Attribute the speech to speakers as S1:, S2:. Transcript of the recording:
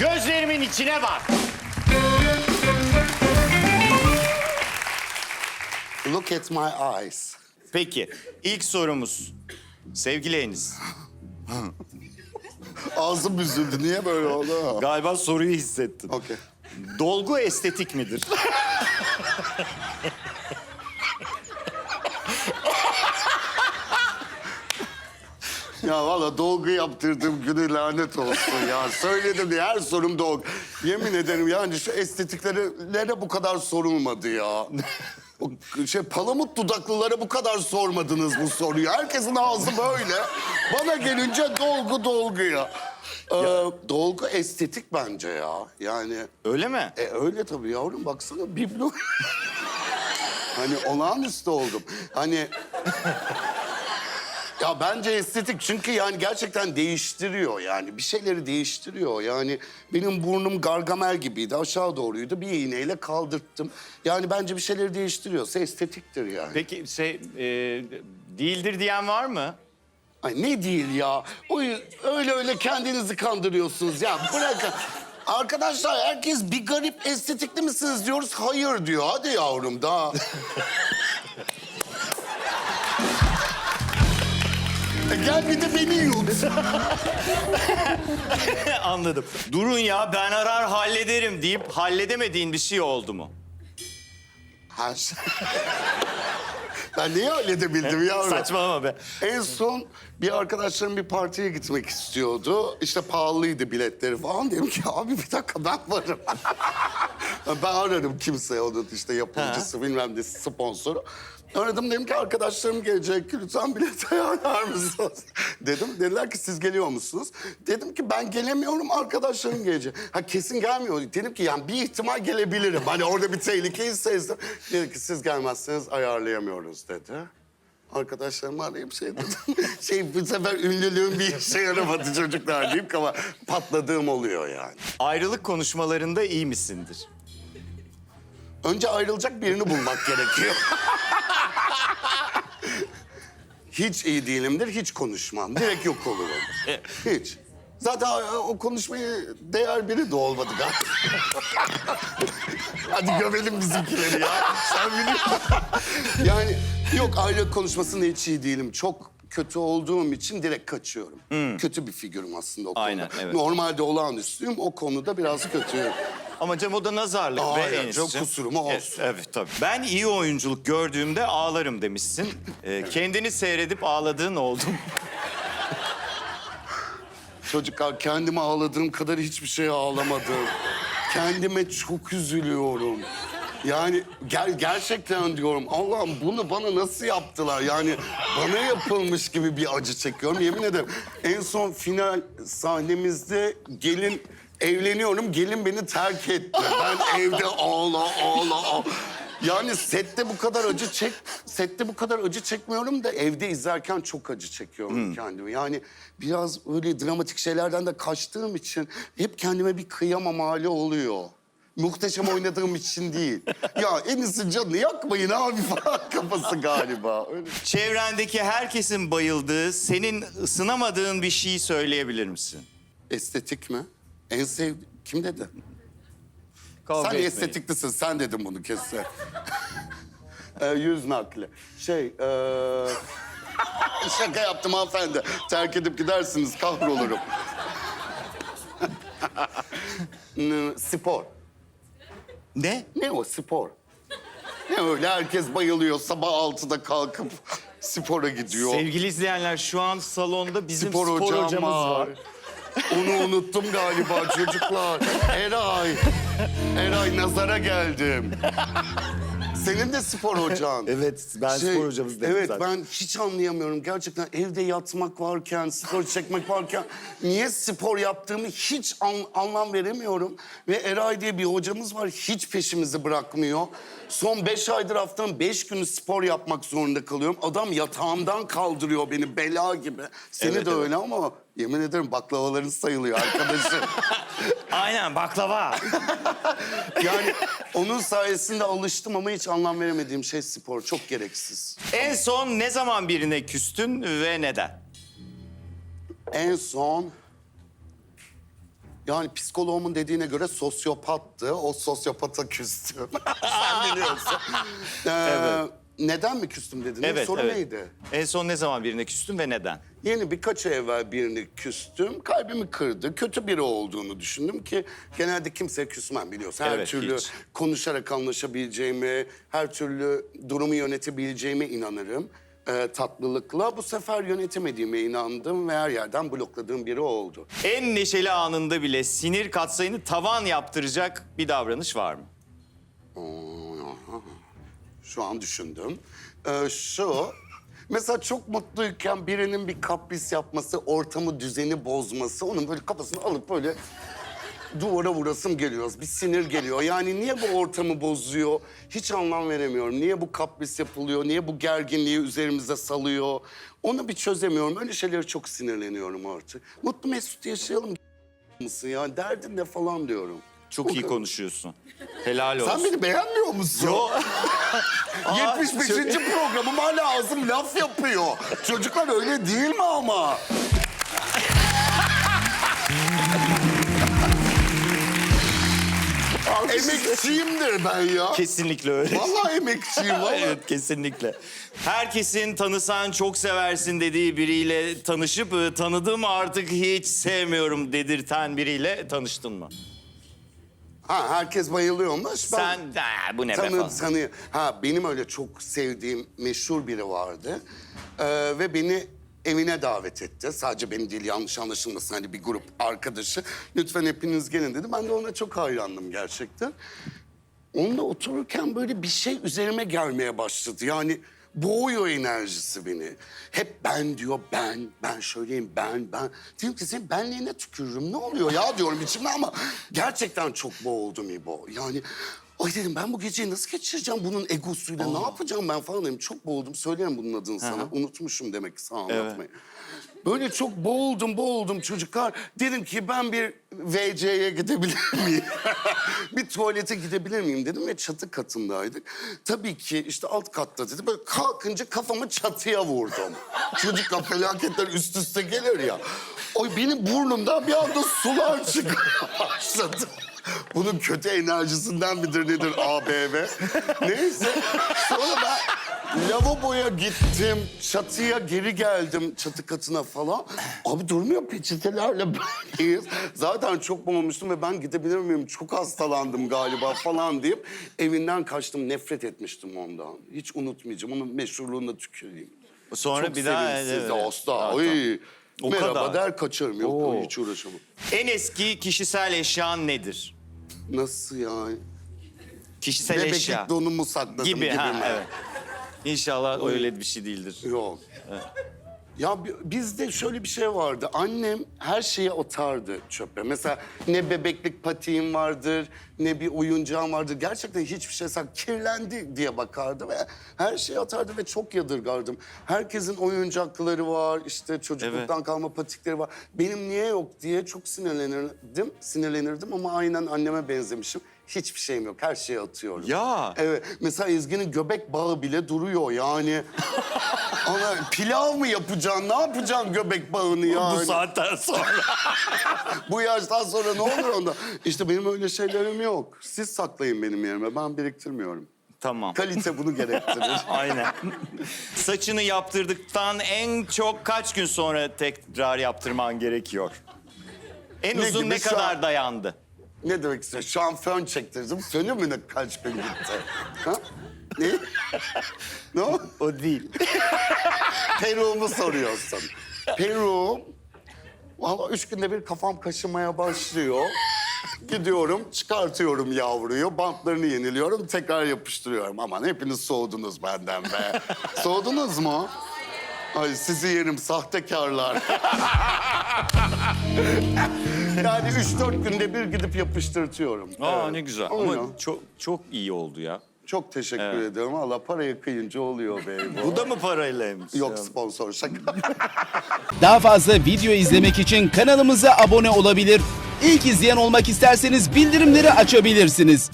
S1: Gözlerimin içine bak.
S2: Look at my eyes.
S1: Peki, ilk sorumuz. Sevgili Enis,
S2: Ağzım büzüldü. Niye böyle oldu?
S1: galiba soruyu hissettin.
S2: Okey.
S1: Dolgu estetik midir?
S2: Ya valla dolgu yaptırdığım günü lanet olsun ya. Söyledim ya her sorum dolgu. Yemin ederim yani şu estetiklere bu kadar sorulmadı ya. O şey palamut dudaklılara bu kadar sormadınız bu soruyu. Herkesin ağzı böyle. Bana gelince dolgu dolgu ya. Ee, dolgu estetik bence ya. Yani
S1: Öyle mi?
S2: e, öyle tabii yavrum baksana biblo. hani olağanüstü oldum. Hani ya bence estetik çünkü yani gerçekten değiştiriyor yani bir şeyleri değiştiriyor yani benim burnum gargamel gibiydi aşağı doğruydu bir iğneyle kaldırttım yani bence bir şeyleri değiştiriyorsa estetiktir yani.
S1: Peki şey, e, değildir diyen var mı?
S2: Ay ne değil ya o öyle öyle kendinizi kandırıyorsunuz ya bırakın. Arkadaşlar herkes bir garip estetikli misiniz diyoruz hayır diyor hadi yavrum daha. Gel bir de beni yut.
S1: Anladım. Durun ya ben arar hallederim deyip halledemediğin bir şey oldu mu?
S2: Her şey. Ben neyi halledebildim yavrum?
S1: Saçmalama be.
S2: En son bir arkadaşlarım bir partiye gitmek istiyordu. İşte pahalıydı biletleri falan. Dedim ki abi bir dakika ben varım. ben ararım kimse onun işte yapımcısı bilmem ne sponsoru. Aradım dedim ki arkadaşlarım gelecek lütfen bilet ayarlar mısınız? Dedim dediler ki siz geliyor musunuz? Dedim ki ben gelemiyorum arkadaşlarım gelecek. Ha kesin gelmiyor. Dedim ki yani bir ihtimal gelebilirim. Hani orada bir tehlikeyi sezdim. Dedi ki siz gelmezseniz ayarlayamıyoruz dedi. Arkadaşlarımı arayıp şey dedim. şey bu sefer ünlülüğüm bir işe yaramadı çocuklar deyip ama patladığım oluyor yani.
S1: Ayrılık konuşmalarında iyi misindir?
S2: Önce ayrılacak birini bulmak gerekiyor. hiç iyi değilimdir, hiç konuşmam. Direkt yok olurum. Hiç. Zaten o konuşmayı değer biri de olmadı galiba. Hadi gömelim bizimkileri ya. Sen biliyorsun. yani yok ayrılık konuşmasında hiç iyi değilim. Çok kötü olduğum için direkt kaçıyorum. Kötü bir figürüm aslında o konuda.
S1: Aynen, evet.
S2: Normalde olağanüstüyüm, o konuda biraz kötüyüm.
S1: Ama Cem o da nazarlık
S2: Aynen,
S1: Enis'ciğim.
S2: çok kusuruma olsun.
S1: Evet, evet tabii. Ben iyi oyunculuk gördüğümde ağlarım demişsin. Ee, kendini seyredip ağladığın oldu mu?
S2: Çocuklar kendime ağladığım kadar hiçbir şeye ağlamadım. Kendime çok üzülüyorum. Yani ger- gerçekten diyorum Allah'ım bunu bana nasıl yaptılar? Yani bana yapılmış gibi bir acı çekiyorum yemin ederim. En son final sahnemizde gelin evleniyorum. Gelin beni terk etti. Ben evde ağla ağla ağla. Yani sette bu kadar acı çek, sette bu kadar acı çekmiyorum da evde izlerken çok acı çekiyorum kendimi. Yani biraz öyle dramatik şeylerden de kaçtığım için hep kendime bir kıyamam hali oluyor. Muhteşem oynadığım için değil. Ya en iyisi canını yakmayın abi falan kafası galiba. Öyle.
S1: Çevrendeki herkesin bayıldığı, senin ısınamadığın bir şeyi söyleyebilir misin?
S2: Estetik mi? En sev... Kim dedi?
S1: Kavga
S2: sen
S1: etmeyin.
S2: estetiklisin, sen dedin bunu kesin. ee, yüz nakli. Şey, ee... Şaka yaptım hanımefendi. Terk edip gidersiniz, kahrolurum. Spor.
S1: Ne?
S2: Ne o spor? Ne öyle herkes bayılıyor sabah altıda kalkıp spora gidiyor.
S1: Sevgili izleyenler şu an salonda bizim spor,
S2: hocam
S1: hocamız var.
S2: var. Onu unuttum galiba çocuklar. Eray. Eray nazara geldim. Senin de spor hocan.
S1: Evet, ben spor hocamız dedim
S2: Evet
S1: zaten.
S2: ben hiç anlayamıyorum. Gerçekten evde yatmak varken, spor çekmek varken... ...niye spor yaptığımı hiç an- anlam veremiyorum. Ve Eray diye bir hocamız var. Hiç peşimizi bırakmıyor. Son beş aydır haftanın beş günü spor yapmak zorunda kalıyorum. Adam yatağımdan kaldırıyor beni bela gibi. Seni
S1: Evet,
S2: de
S1: evet.
S2: öyle ama yemin ederim baklavaların sayılıyor arkadaşım.
S1: Aynen baklava.
S2: yani onun sayesinde alıştım ama hiç anlam veremediğim şey spor. Çok gereksiz.
S1: en son ne zaman birine küstün ve neden?
S2: En son... Yani psikoloğumun dediğine göre sosyopattı. O sosyopata küstüm. Sen biliyorsun. Ee, Neden mi küstüm dedin?
S1: Evet,
S2: Soru
S1: evet.
S2: neydi?
S1: En son ne zaman birine küstün ve neden?
S2: Yeni birkaç ay evvel birini küstüm. Kalbimi kırdı. Kötü biri olduğunu düşündüm ki genelde kimseye küsmem biliyorsun. Her
S1: Evet,
S2: türlü
S1: hiç.
S2: konuşarak anlaşabileceğime, her türlü durumu yönetebileceğime inanırım. Ee, tatlılıkla bu sefer yönetemediğime inandım ve her yerden blokladığım biri oldu.
S1: En neşeli anında bile sinir katsayını tavan yaptıracak bir davranış var mı?
S2: Şu an düşündüm. Ee, şu, mesela çok mutluyken birinin bir kapris yapması, ortamı, düzeni bozması... ...onun böyle kafasını alıp böyle duvara vurasım geliyor. Bir sinir geliyor. Yani niye bu ortamı bozuyor? Hiç anlam veremiyorum. Niye bu kapris yapılıyor? Niye bu gerginliği üzerimize salıyor? Onu bir çözemiyorum. Öyle şeylere çok sinirleniyorum artık. Mutlu mesut yaşayalım mısın ya? Derdin ne falan diyorum.
S1: Çok iyi konuşuyorsun. Helal olsun.
S2: Sen beni beğenmiyor musun?
S1: Yo.
S2: 75. programım hala ağzım laf yapıyor. Çocuklar öyle değil mi ama? Emekçiyimdir ben ya.
S1: Kesinlikle öyle.
S2: Vallahi emekçiyim vallahi.
S1: evet kesinlikle. Herkesin tanısan çok seversin dediği biriyle tanışıp e, tanıdım artık hiç sevmiyorum dedirten biriyle tanıştın mı?
S2: Ha herkes bayılıyormuş. Ben
S1: Sen "Ha, bu ne be
S2: tanı,
S1: falan.
S2: tanı, ha benim öyle çok sevdiğim meşhur biri vardı. Ee, ve beni evine davet etti. Sadece beni değil yanlış anlaşılmasın hani bir grup arkadaşı. Lütfen hepiniz gelin dedi. Ben de ona çok hayrandım gerçekten. Onunla otururken böyle bir şey üzerime gelmeye başladı. Yani boğuyor enerjisi beni. Hep ben diyor, ben, ben şöyleyim, ben, ben. Diyorum ki senin benliğine tükürürüm. Ne oluyor ya diyorum içimde ama gerçekten çok boğuldum İbo. Yani ay dedim ben bu geceyi nasıl geçireceğim bunun egosuyla ne yapacağım ben falan dedim. Çok boğuldum. Söylerim bunun adını sana. Unutmuşum demek ki sana anlatmayı. Böyle çok boğuldum, boğuldum çocuklar. Dedim ki ben bir WC'ye gidebilir miyim? bir tuvalete gidebilir miyim dedim ve çatı katındaydık. Tabii ki işte alt katta dedi. Böyle kalkınca kafamı çatıya vurdum. Çocuklar felaketler üst üste gelir ya. Oy benim burnumdan bir anda sular çıkmaya başladı. Bunun kötü enerjisinden midir nedir ABV? Neyse. Sonra ben lavaboya gittim. Çatıya geri geldim çatı katına falan. Abi durmuyor peçetelerle böyleyiz. Zaten çok boğulmuştum ve ben gidebilir miyim? Çok hastalandım galiba falan deyip evinden kaçtım. Nefret etmiştim ondan. Hiç unutmayacağım. Onun meşhurluğuna tüküreyim.
S1: Sonra
S2: çok
S1: bir daha...
S2: sevimsiz
S1: evet,
S2: hasta.
S1: Ha,
S2: Oy.
S1: O
S2: Merhaba
S1: kadar.
S2: der kaçarım. Yok
S1: Oo.
S2: hiç uğraşamam.
S1: En eski kişisel eşyan nedir?
S2: Nasıl yani?
S1: Kişisel
S2: Bebeklik
S1: eşya.
S2: donumu sakladım gibi,
S1: Gibi, ha,
S2: mi?
S1: evet. İnşallah öyle bir şey değildir.
S2: Yok. Ya bi- bizde şöyle bir şey vardı. Annem her şeyi atardı çöpe. Mesela ne bebeklik patiğim vardır, ne bir oyuncağım vardır. Gerçekten hiçbir şey sak kirlendi diye bakardı ve her şeyi atardı ve çok yadırgardım. Herkesin oyuncakları var, işte çocukluktan kalma patikleri var. Benim niye yok diye çok sinirlenirdim, sinirlenirdim ama aynen anneme benzemişim. Hiçbir şeyim yok, her şeyi atıyorum.
S1: Ya.
S2: Evet, mesela Ezgi'nin göbek bağı bile duruyor yani. Ana pilav mı yapacaksın? Ne yapacaksın göbek bağını yani?
S1: Bu saatten sonra.
S2: Bu yaştan sonra ne olur onda? İşte benim öyle şeylerim yok. Siz saklayın benim yerime. Ben biriktirmiyorum.
S1: tamam.
S2: Kalite bunu gerektirir.
S1: Aynen. Saçını yaptırdıktan en çok kaç gün sonra tekrar yaptırman gerekiyor? En
S2: Ne
S1: uzun
S2: gibi
S1: ne
S2: şu
S1: kadar
S2: an?
S1: dayandı?
S2: Ne demek istiyorsun? Şu an fön çektirdim. Fönü mü ne kaç gün gitti? Ha? Ne? ne o?
S1: O değil.
S2: Peruğumu soruyorsun. Peruğum, valla üç günde bir kafam kaşımaya başlıyor. Gidiyorum, çıkartıyorum yavruyu, bantlarını yeniliyorum, tekrar yapıştırıyorum. Aman hepiniz soğudunuz benden be. Soğudunuz mu? Ay sizi yerim sahtekarlar. yani üç dört günde bir gidip yapıştırtıyorum.
S1: Aa
S2: Evet.
S1: ne güzel.
S2: Aynen.
S1: Ama çok çok iyi oldu ya.
S2: Çok teşekkür ederim. Valla parayı kıyınca oluyor be.
S1: Bu da mı paraylaymış?
S2: Yok sponsor şaka.
S3: Daha fazla video izlemek için kanalımıza abone olabilir. İlk izleyen olmak isterseniz bildirimleri açabilirsiniz.